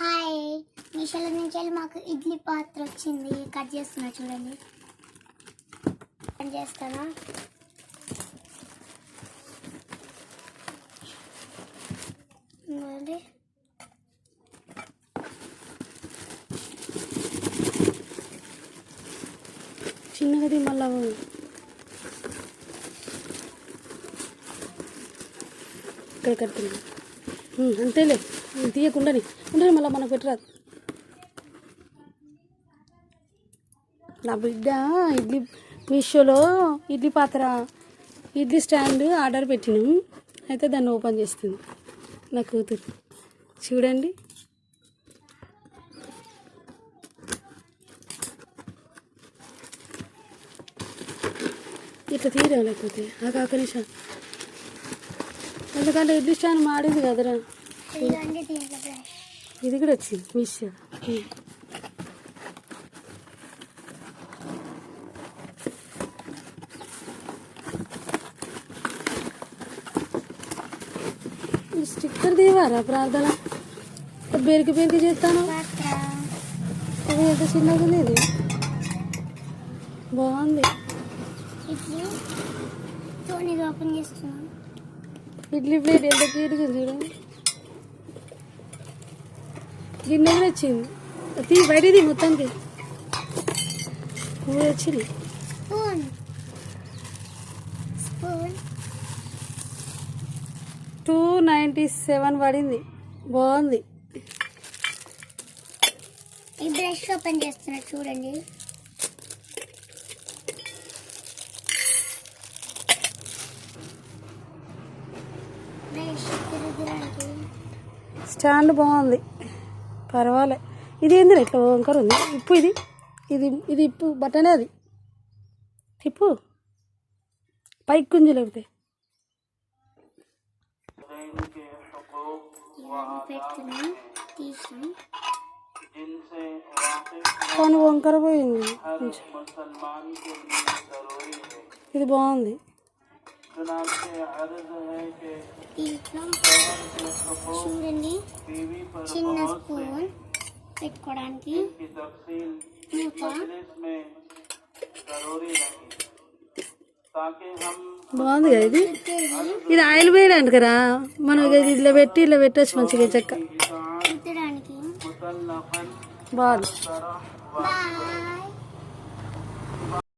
Hi. మీషోలో నుంచి వెళ్ళి మాకు ఇడ్లీ పాత్ర వచ్చింది. కట్ చేస్తున్నా చూడండి. కట్ చేస్తానా మరి చిన్నది మళ్ళా. ఇక్కడ కడుతున్నా అంతేలే. తీయకుండాని ఉండని మళ్ళీ మనకు పెట్టరాదు నా బిడ్డ ఇడ్లీ మీషోలో ఇడ్లీ పాత్ర ఇడ్లీ స్టాండ్ ఆర్డర్ పెట్టినాం. అయితే దాన్ని ఓపెన్ చేస్తుంది. నా కూతురు. చూడండి. ఇట్లా తీరా లేకపోతే? ఆ కాక నిమిషం. ఎందుకంటే ఇడ్లీ స్టాండ్ మాడింది కదరా. ఇది కూడా వచ్చింది మీషో స్టిక్కర్ తీవారా ప్రార్థన? బెరికి బెరికి చేస్తాను. ఎంత చిన్నగా ఉంది ఇది? బాగుంది. ఇడ్లీ. ప్లేట్ ఎంత క్యూట్గా చూడండి గిన్నె కూడా వచ్చింది. తీ బయటది మొత్తానికి. మూడు వచ్చింది. టూ నైంటీ సెవెన్ పడింది. బాగుంది. ఈ బ్రష్ ఓపెన్ చేస్తున్నా చూడండి. స్టాండ్ బాగుంది. పర్వాలే. ఇది ఏంది ఇట్లా వంకర ఉంది? ఇప్పు ఇది. ఇది ఇది ఇప్పు బట్టనే అది. తిప్పు. పైకి గుంజు లేకపోతే కానీ వంకర పోయింది. ఇది బాగుంది. చూడండి చిన్న స్పూన్ పెట్టుకోవడానికి బాగుంది కదా ఇది ఇది ఆయిల్ వేయడానికి కదా మనం ఇది ఇట్లా పెట్టి ఇట్లా పెట్టచ్చు మంచిగా చెక్క బాగుంది